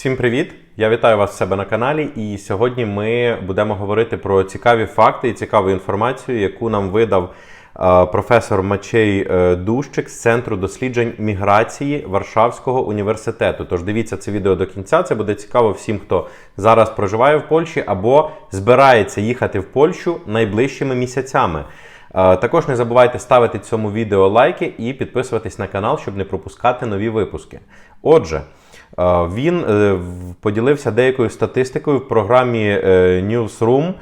Всім привіт! Я вітаю вас в себе на каналі. І сьогодні ми будемо говорити про цікаві факти і цікаву інформацію, яку нам видав е, професор Мачей е, Дущик з Центру досліджень міграції Варшавського університету. Тож дивіться це відео до кінця. Це буде цікаво всім, хто зараз проживає в Польщі або збирається їхати в Польщу найближчими місяцями. Е, Також не забувайте ставити цьому відео лайки і підписуватись на канал, щоб не пропускати нові випуски. Отже, він е, поділився деякою статистикою в програмі е, Newsroom,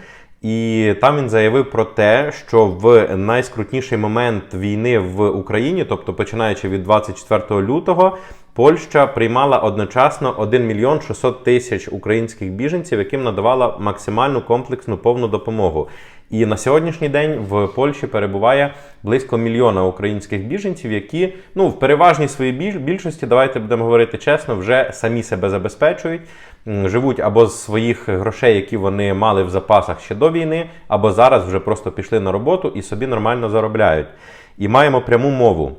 і там він заявив про те, що в найскрутніший момент війни в Україні, тобто починаючи від 24 лютого, Польща приймала одночасно 1 мільйон 600 тисяч українських біженців, яким надавала максимальну комплексну повну допомогу. І на сьогоднішній день в Польщі перебуває близько мільйона українських біженців, які ну в переважній своїй більшості, давайте будемо говорити чесно, вже самі себе забезпечують, живуть або з своїх грошей, які вони мали в запасах ще до війни, або зараз вже просто пішли на роботу і собі нормально заробляють. І маємо пряму мову.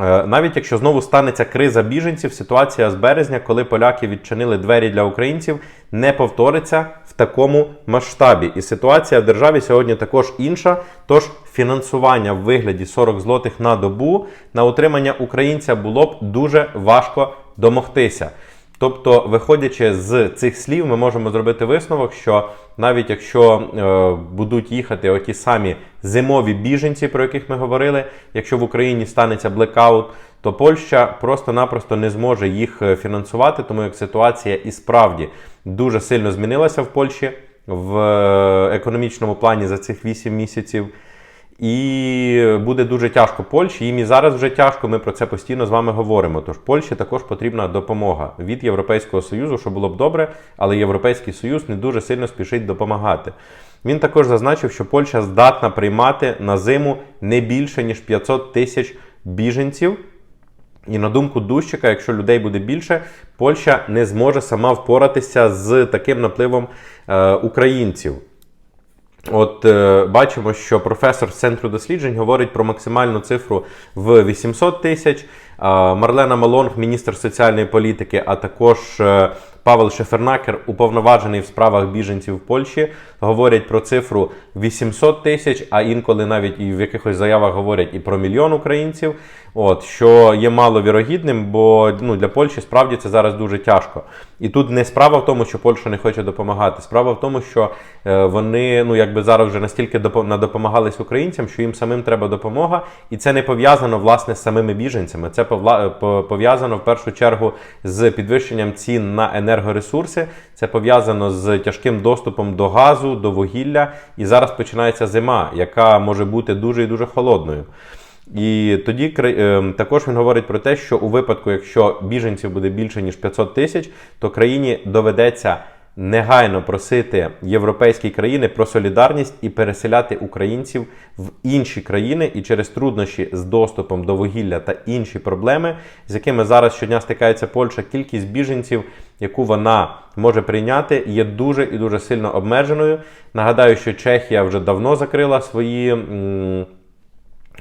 Е, Навіть якщо знову станеться криза біженців, ситуація з березня, коли поляки відчинили двері для українців, не повториться в такому масштабі. І ситуація в державі сьогодні також інша. Тож фінансування в вигляді 40 злотих на добу на утримання українця було б дуже важко домогтися. Тобто, виходячи з цих слів, ми можемо зробити висновок, що навіть якщо е, будуть їхати оті самі зимові біженці, про яких ми говорили, якщо в Україні станеться блекаут, то Польща просто-напросто не зможе їх е, фінансувати, тому як ситуація і справді дуже сильно змінилася в Польщі в е, економічному плані за цих 8 місяців. І буде дуже тяжко Польщі. Їм і зараз вже тяжко. Ми про це постійно з вами говоримо. Тож Польщі також потрібна допомога від Європейського Союзу, що було б добре, але Європейський Союз не дуже сильно спішить допомагати. Він також зазначив, що Польща здатна приймати на зиму не більше ніж 500 тисяч біженців. І на думку Дущика, якщо людей буде більше, Польща не зможе сама впоратися з таким напливом е, українців. От е, бачимо, що професор з центру досліджень говорить про максимальну цифру в 800 тисяч. Марлена Малонг, міністр соціальної політики, а також е, Павел Шефернакер, уповноважений в справах біженців в Польщі, говорять про цифру 800 тисяч, а інколи навіть і в якихось заявах говорять і про мільйон українців. От що є маловірогідним, бо ну для Польщі справді це зараз дуже тяжко. І тут не справа в тому, що Польща не хоче допомагати. Справа в тому, що е, вони ну якби зараз вже настільки допо- надопомагались українцям, що їм самим треба допомога, і це не пов'язано власне з самими біженцями. Це повла- пов'язано в першу чергу з підвищенням цін на енергоресурси. Це пов'язано з тяжким доступом до газу, до вугілля. І зараз починається зима, яка може бути дуже і дуже холодною. І тоді е, також він говорить про те, що у випадку, якщо біженців буде більше ніж 500 тисяч, то країні доведеться негайно просити європейські країни про солідарність і переселяти українців в інші країни, і через труднощі з доступом до вугілля та інші проблеми, з якими зараз щодня стикається Польща, кількість біженців, яку вона може прийняти, є дуже і дуже сильно обмеженою. Нагадаю, що Чехія вже давно закрила свої. м,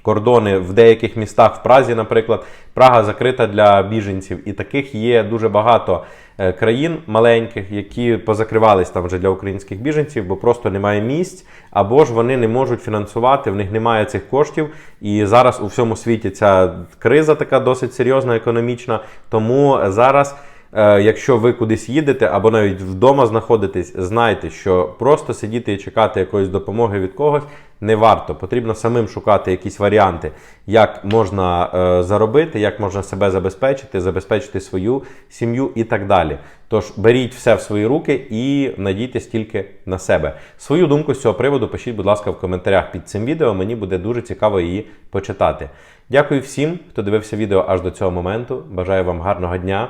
кордони в деяких містах в Празі, наприклад, Прага закрита для біженців, і таких є дуже багато е, країн маленьких, які позакривались там вже для українських біженців, бо просто немає місць, або ж вони не можуть фінансувати, в них немає цих коштів. І зараз у всьому світі ця криза така досить серйозна, економічна. Тому зараз. Е, Якщо ви кудись їдете або навіть вдома знаходитесь, знайте, що просто сидіти і чекати якоїсь допомоги від когось не варто. Потрібно самим шукати якісь варіанти, як можна е, заробити, як можна себе забезпечити, забезпечити свою сім'ю і так далі. Тож беріть все в свої руки і надійтесь тільки на себе. Свою думку з цього приводу пишіть, будь ласка, в коментарях під цим відео. Мені буде дуже цікаво її почитати. Дякую всім, хто дивився відео аж до цього моменту. Бажаю вам гарного дня